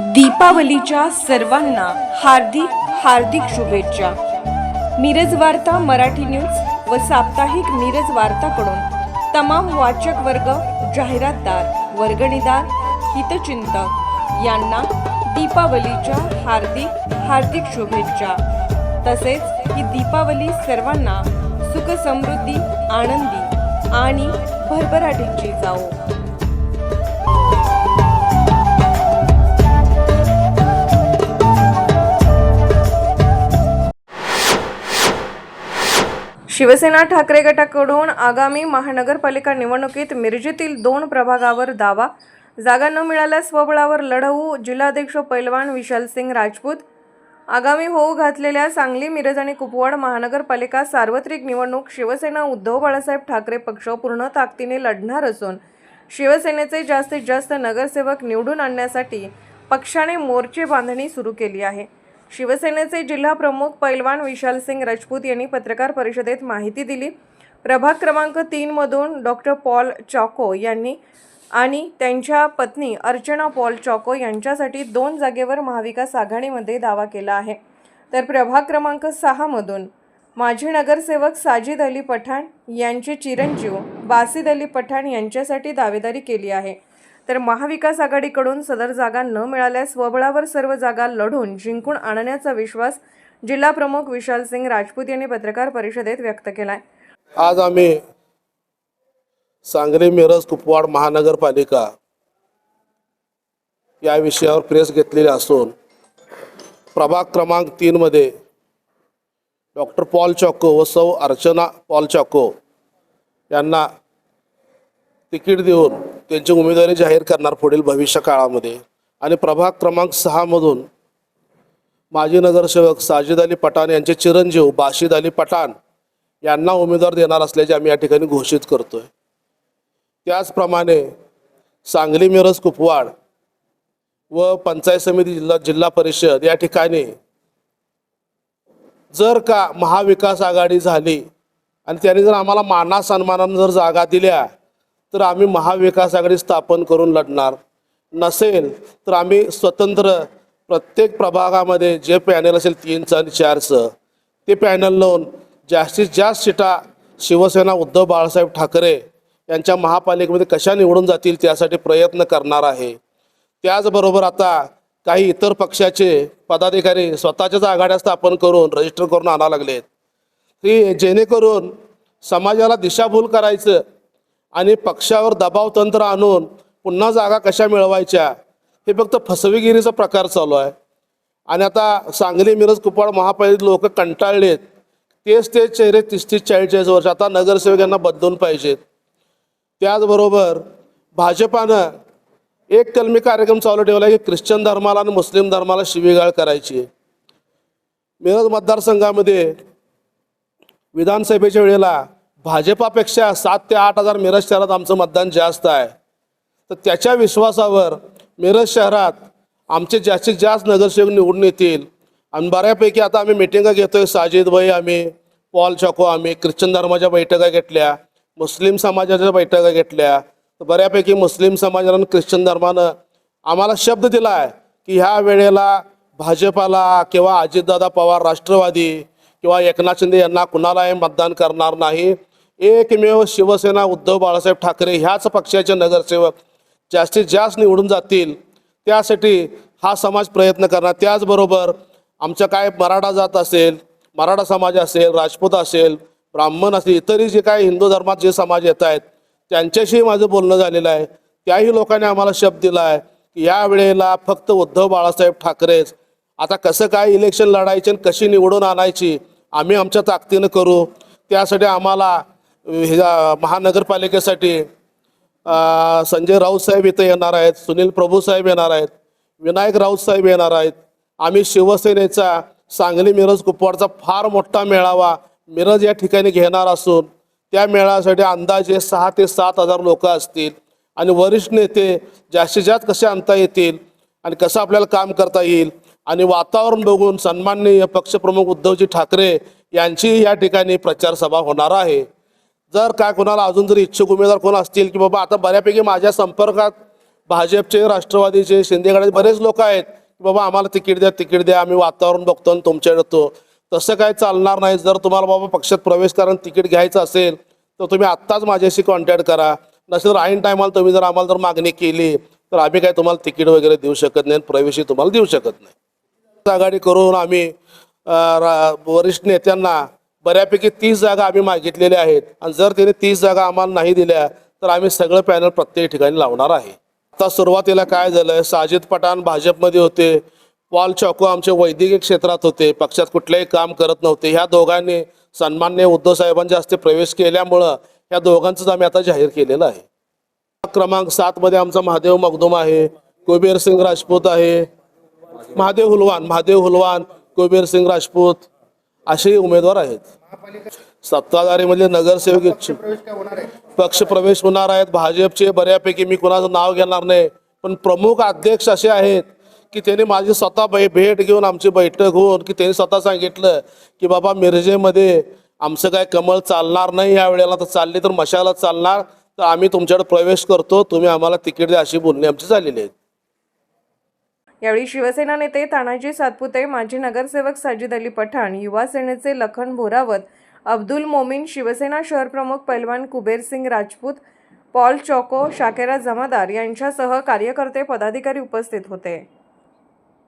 दीपावलीच्या सर्वांना हार्दिक हार्दिक शुभेच्छा. मिरज वार्ता मराठी न्यूज व साप्ताहिक मिरज वार्ताकडून तमाम वाचक वर्ग जाहिरातदार वर्गणीदार हितचिंतक यांना दीपावलीच्या हार्दिक हार्दिक शुभेच्छा. तसेच ही दीपावली सर्वांना सुख समृद्धी आनंदी आणि भरभराटीची जाओ शिवसेना ठाकरे गटाकडून आगामी महानगरपालिका निवडणुकीत मिरजेतील दोन प्रभागावर दावा. जागा न मिळाल्यास स्वबळावर लढवू जिल्हाध्यक्ष पैलवान विशाल सिंग राजपूत. आगामी होऊ घातलेल्या सांगली मिरज आणि कुपवाड महानगरपालिका सार्वत्रिक निवडणूक शिवसेना उद्धव बाळासाहेब ठाकरे पक्ष पूर्ण ताकदीने लढणार असून शिवसेनेचे जास्तीत जास्त नगरसेवक निवडून आणण्यासाठी पक्षाने मोर्चे बांधणी सुरू केली आहे. शिवसेनेचे जिल्हा प्रमुख पैलवान विशाल सिंग राजपूत यांनी पत्रकार परिषदेत माहिती दिली. प्रभाग क्रमांक तीनमधून डॉक्टर पॉल चॉको यांनी आणि त्यांच्या पत्नी अर्चना पॉल चॉको यांच्यासाठी दोन जागेवर महाविकास आघाडीमध्ये दावा केला आहे. तर प्रभाग क्रमांक सहामधून माजी नगरसेवक साजिद अली पठाण यांचे चिरंजीव बासिद अली पठाण यांच्यासाठी दावेदारी केली आहे. तर महाविकास आघाडीकडून सदर जागा न मिळाल्यास स्वबळावर सर्व जागा लढून जिंकून आणण्याचा विश्वास जिल्हा प्रमुख विशाल सिंग राजपूत यांनी पत्रकार परिषदेत व्यक्त केलाय. आज आम्ही सांगली मिरज कुपवाड महानगरपालिका या विषयावर प्रेस घेतलेली असून प्रभाग क्रमांक तीनमध्ये डॉक्टर पॉल चॉको व सौ अर्चना पॉल चॉको यांना तिकीट देऊन त्यांची उमेदवारी जाहीर करणार पुढील भविष्य काळामध्ये. आणि प्रभाग क्रमांक सहामधून माजी नगरसेवक साजिद अली पठाण यांचे चिरंजीव बाशिद अली पठाण यांना उमेदवार देणार असल्याचे आम्ही या ठिकाणी घोषित करतोय. त्याचप्रमाणे सांगली मिरज कुपवाड व पंचायत समिती जिल्हा जिल्हा परिषद या ठिकाणी जर का महाविकास आघाडी झाली आणि त्यांनी जर आम्हाला माना सन्मानानं जर जागा दिल्या तर आम्ही महाविकास आघाडी स्थापन करून लढणार. नसेल तर आम्ही स्वतंत्र प्रत्येक प्रभागामध्ये जे पॅनल असेल तीनचं आणि चारचं ते पॅनल लावून जास्तीत जास्त सीटा शिवसेना उद्धव बाळासाहेब ठाकरे यांच्या महापालिकेमध्ये कशा निवडून जातील त्यासाठी प्रयत्न करणार आहे. त्याचबरोबर आता काही इतर पक्षाचे पदाधिकारी स्वतःच्याच आघाड्या स्थापन करून रजिस्टर करून आणावं लागलेत. की जेणेकरून समाजाला दिशाभूल करायचं आणि पक्षावर दबाव तंत्र आणून पुन्हा जागा कशा मिळवायच्या हे फक्त फसवेगिरीचा प्रकार चालू आहे. आणि आता सांगली मिरज कुपवाड महापालिकेत लोक कंटाळलेत. तेच तेच चेहरे तीस तीस चाळीस चाळीस वर्ष आता नगरसेवक यांना बदलून पाहिजेत. त्याचबरोबर भाजपानं एक कलमी कार्यक्रम चालू ठेवला आहे की ख्रिश्चन धर्माला आणि मुस्लिम धर्माला शिवीगाळ करायची मिरज मतदारसंघामध्ये विधानसभेच्या वेळेला भाजपापेक्षा सात ते आठ हजार मिरज शहरात आमचं मतदान जास्त आहे. तर त्याच्या विश्वासावर मिरज शहरात आमचे जास्तीत जास्त नगरसेवक निवडून येतील. आणि बऱ्यापैकी आता आम्ही मिटिंगा घेतोय. साजिद भाई आम्ही पॉल चॉको आम्ही ख्रिश्चन धर्माच्या बैठका घेतल्या मुस्लिम समाजाच्या बैठका घेतल्या. तर बऱ्यापैकी मुस्लिम समाजानं ख्रिश्चन धर्मानं आम्हाला शब्द दिला आहे की ह्या वेळेला भाजपाला किंवा अजितदादा पवार राष्ट्रवादी किंवा एकनाथ शिंदे यांना कुणालाही मतदान करणार नाही. एकमेव शिवसेना उद्धव बाळासाहेब ठाकरे ह्याच पक्षाचे नगरसेवक जास्तीत जास्त निवडून जातील त्यासाठी हा समाज प्रयत्न करणार. त्याचबरोबर आमच्या काय मराठा जात असेल मराठा समाज असेल राजपूत असेल ब्राह्मण असेल इतरही जे काय हिंदू धर्मात जे समाज येत आहेत त्यांच्याशी माझं बोलणं झालेलं आहे. त्याही लोकांनी आम्हाला शब्द दिला आहे की या वेळेला फक्त उद्धव बाळासाहेब ठाकरेच. आता कसं काय इलेक्शन लढायचे आणि कशी निवडून आणायची आम्ही आमच्या ताकदीनं करू. त्यासाठी आम्हाला ह्या महानगरपालिकेसाठी संजय राऊत साहेब इथं येणार आहेत सुनील प्रभू साहेब येणार आहेत विनायक राऊत साहेब येणार आहेत आम्ही शिवसेनेचा सांगली मिरज कुपवाडचा फार मोठा मेळावा मिरज या ठिकाणी घेणार असून त्या मेळाव्यासाठी अंदाजे सहा ते सात हजार लोक असतील. आणि वरिष्ठ नेते जास्तीत जास्त कसे आणता येतील आणि कसं आपल्याला काम करता येईल आणि वातावरण बघून सन्माननीय पक्षप्रमुख उद्धवजी ठाकरे यांची या ठिकाणी प्रचार सभा होणार आहे. जर काय कोणाला अजून जर इच्छुक उमेदवार कोण असतील की बाबा आता बऱ्यापैकी माझ्या संपर्कात भाजपचे राष्ट्रवादीचे शिंदेगडाचे बरेच लोक आहेत की बाबा आम्हाला तिकीट द्या तिकीट द्या आम्ही वातावरण बघतो आणि तुमच्या येतो. तसं काय चालणार नाही. जर तुम्हाला बाबा पक्षात प्रवेश करा तिकीट घ्यायचं असेल तर तुम्ही आत्ताच माझ्याशी कॉन्टॅक्ट करा. नसेल तर ऐन टायमाला तुम्ही जर आम्हाला जर मागणी केली तर आम्ही काय तुम्हाला तिकीट वगैरे देऊ शकत नाही आणि प्रवेशही तुम्हाला देऊ शकत नाही. आघाडी करून आम्ही रा- वरिष्ठ नेत्यांना बऱ्यापैकी तीस जागा आम्ही मागितलेल्या आहेत. आणि जर त्याने तीस जागा आम्हाला नाही दिल्या तर आम्ही सगळं पॅनल प्रत्येक ठिकाणी लावणार आहे. आता सुरुवातीला काय झालं साजिद पठाण भाजपमध्ये होते पॉल चॉको आमचे वैद्यकीय क्षेत्रात होते पक्षात कुठलंही काम करत नव्हते. ह्या दोघांनी सन्मान्य उद्धव साहेबांच्या हस्ते प्रवेश केल्यामुळं ह्या दोघांचंच आम्ही आता जाहीर केलेलं आहे. क्रमांक सातमध्ये आमचा महादेव मगदुम आहे कुबेर सिंग राजपूत आहे. महादेव हुलवान महादेव हुलवान कुबेर सिंग राजपूत. असे उमेदवार आहेत. सत्ताधारीमध्ये नगरसेवक इच्छुक. पक्ष प्रवेश होणार आहेत. भाजपचे बऱ्यापैकी मी कुणाचं नाव घेणार नाही. पण प्रमुख अध्यक्ष असे आहेत की त्यांनी माझी स्वतः भेट घेऊन आमची बैठक होऊन की त्यांनी स्वतः सांगितलं की बाबा मिरजेमध्ये आमचं काय कमळ चालणार नाही या वेळेला तर चालली तर मशाला चालणार. तर आम्ही तुमच्याकडे प्रवेश करतो. तुम्ही आम्हाला तिकीट द्या अशी बोलणी आमची झालेली आहेत यावेळी शिवसेना नेते तानाजी सातपुते माजी नगरसेवक साजिद अली पठाण युवा सेनेचे लखन भोरावत अब्दुल मोमीन शिवसेना शहरप्रमुख पैलवान कुबेरसिंग राजपूत पॉल चोको शाकेरा जमादार यांच्यासह कार्यकर्ते पदाधिकारी उपस्थित होते.